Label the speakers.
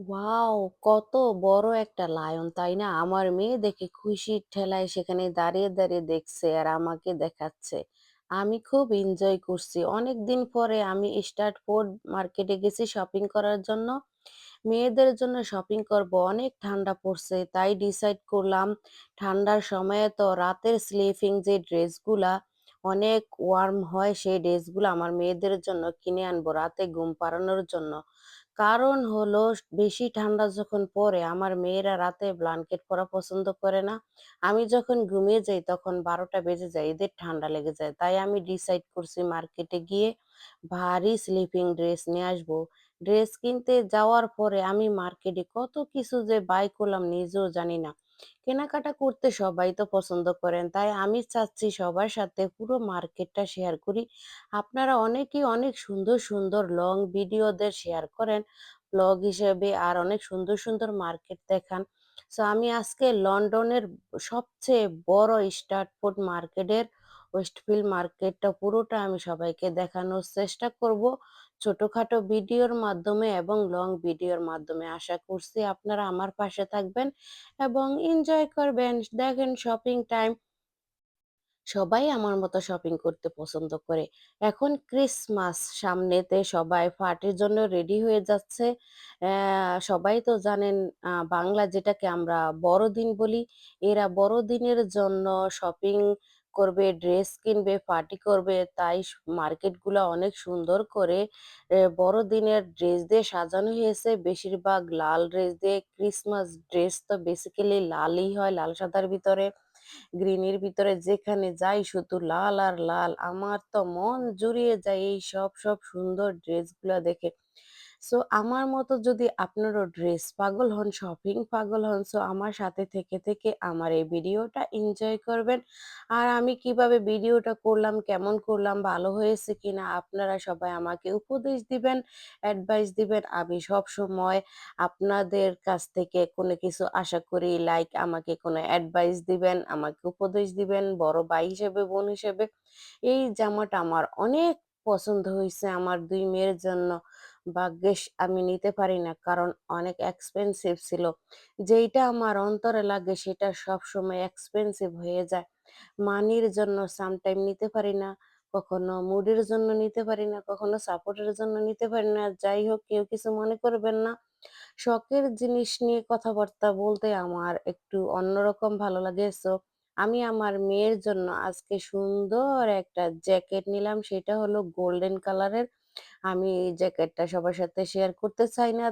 Speaker 1: Wow! কত বড় একটা লায়ন, তাই না? আমার মেয়ে দেখে খুশির ঠেলায় সেখানে দাঁড়িয়ে, দাঁড়িয়ে দেখছে আর আমাকে দেখাচ্ছে। আমি খুব এনজয় করছি। অনেকদিন পরে আমি স্টার্টফোর্ড মার্কেটে গেছি শপিং করার জন্য। মেয়েদের জন্য শপিং করব। অনেক ঠান্ডা পড়ছে। তাই ডিসাইড করলাম ঠান্ডার সময়ে তো রাতের স্লিপিং যে ড্রেসগুলা অনেক ওয়ার্ম হয় সেই ড্রেসগুলা আমার মেয়েদের জন্য কিনে আনব রাতে ঘুম পাড়ানোর জন্য। কারণ হলো বেশি ঠান্ডা যখন পড়ে আমার মেয়েরা রাতে ব্ল্যাঙ্কেট পরা পছন্দ করে না। আমি যখন ঘুমিয়ে যাই তখন ১২টা বেজে যায়, এদের ঠান্ডা লেগে যায়। তাই আমি ডিসাইড করছি মার্কেটে গিয়ে ভারী স্লিপিং ড্রেস নিয়ে আসব। ড্রেস কিনতে যাওয়ার পরে আমি মার্কেটে কত কিছু যে বাই করলাম নিজেও জানি না। কেনাকাটা করতে সবাই তো পছন্দ করেন। তাই আমি চাচ্ছি সবার সাথে পুরো মার্কেটটা শেয়ার করি। আপনারা অনেকেই অনেক সুন্দর, সুন্দর লং ভিডিওদের শেয়ার করেন ব্লগ হিসেবে আর অনেক সুন্দর, সুন্দর মার্কেট দেখান। সো আমি আজকে লন্ডনের সবচেয়ে বড় স্টার্ট ফুড মার্কেটের ওয়েস্টফিল্ড মার্কেটটা পুরোটা আমি সবাইকে দেখানোর চেষ্টা করব। ছোটখাটো ভিডিওর মাধ্যমে এবং লং ভিডিওর মাধ্যমে। আশা করছি আপনারা আমার পাশে থাকবেন এবং এনজয় করবেন। দেখেন শপিং টাইম সবাই আমার মতো শপিং করতে পছন্দ করে। এখন ক্রিসমাস সামনেতে সবাই পার্টির জন্য রেডি হয়ে যাচ্ছে। সবাই তো জানেন বাংলা যেটাকে আমরা বড়দিন বলি। এরা বড়দিনের জন্য শপিং করবে, ড্রেস কিনবে, পার্টি করবে। তাই মার্কেটগুলা অনেক সুন্দর করে বড়দিনের ড্রেস দিয়ে সাজানো হয়েছে। বেশিরভাগ লাল ড্রেস দিয়ে ক্রিসমাস ড্রেস তো বেসিক্যালি লালই হয়, লাল সাদার ভিতরে। গ্রিনের ভিতরে যেখানে যাই শুধু লাল আর লাল। আমার তো মন জুড়িয়ে যায় এই সব, সব সুন্দর ড্রেসগুলা দেখে। সো আমার মতো যদি আপনারও ড্রেস পাগল হন, শপিং পাগল হন, সো আমার সাথে থেকে, থেকে আমার এই ভিডিওটা এনজয় করবেন। আর আমি কীভাবে ভিডিওটা করলাম, কেমন করলাম, ভালো হয়েছে কিনা আপনারা সবাই আমাকে উপদেশ দিবেন, অ্যাডভাইস দিবেন। আমি সবসময় আপনাদের কাছ থেকে কোনো কিছু আশা করি লাইক আমাকে কোনো অ্যাডভাইস দিবেন, আমাকে উপদেশ দিবেন বড় ভাই হিসেবে, বোন হিসেবে। এই জামাটা আমার অনেক পছন্দ হয়েছে আমার দুই মেয়ের জন্য। ভাগ্যিস আমি নিতে পারি না কারণ অনেক এক্সপেনসিভ ছিল। যেইটা আমার অন্তরে লাগে সেটা সবসময় এক্সপেন্সিভ হয়ে যায়। মানির জন্য সামটাইম নিতে পারি না, কখনো মুডের জন্য নিতে পারি না, কখনো সাপোর্টের জন্য নিতে পারি না। যাই হোক কেউ কিছু মনে করবেন না। শখের জিনিস নিয়ে কথাবার্তা বলতে আমার একটু অন্যরকম ভালো লাগে। সো আমি আমার মেয়ের জন্য আজকে সুন্দর একটা জ্যাকেট নিলাম। সেটা হলো গোল্ডেন কালারের। আমি এই জ্যাকেটটা সবার সাথে শেয়ার করতে চাই না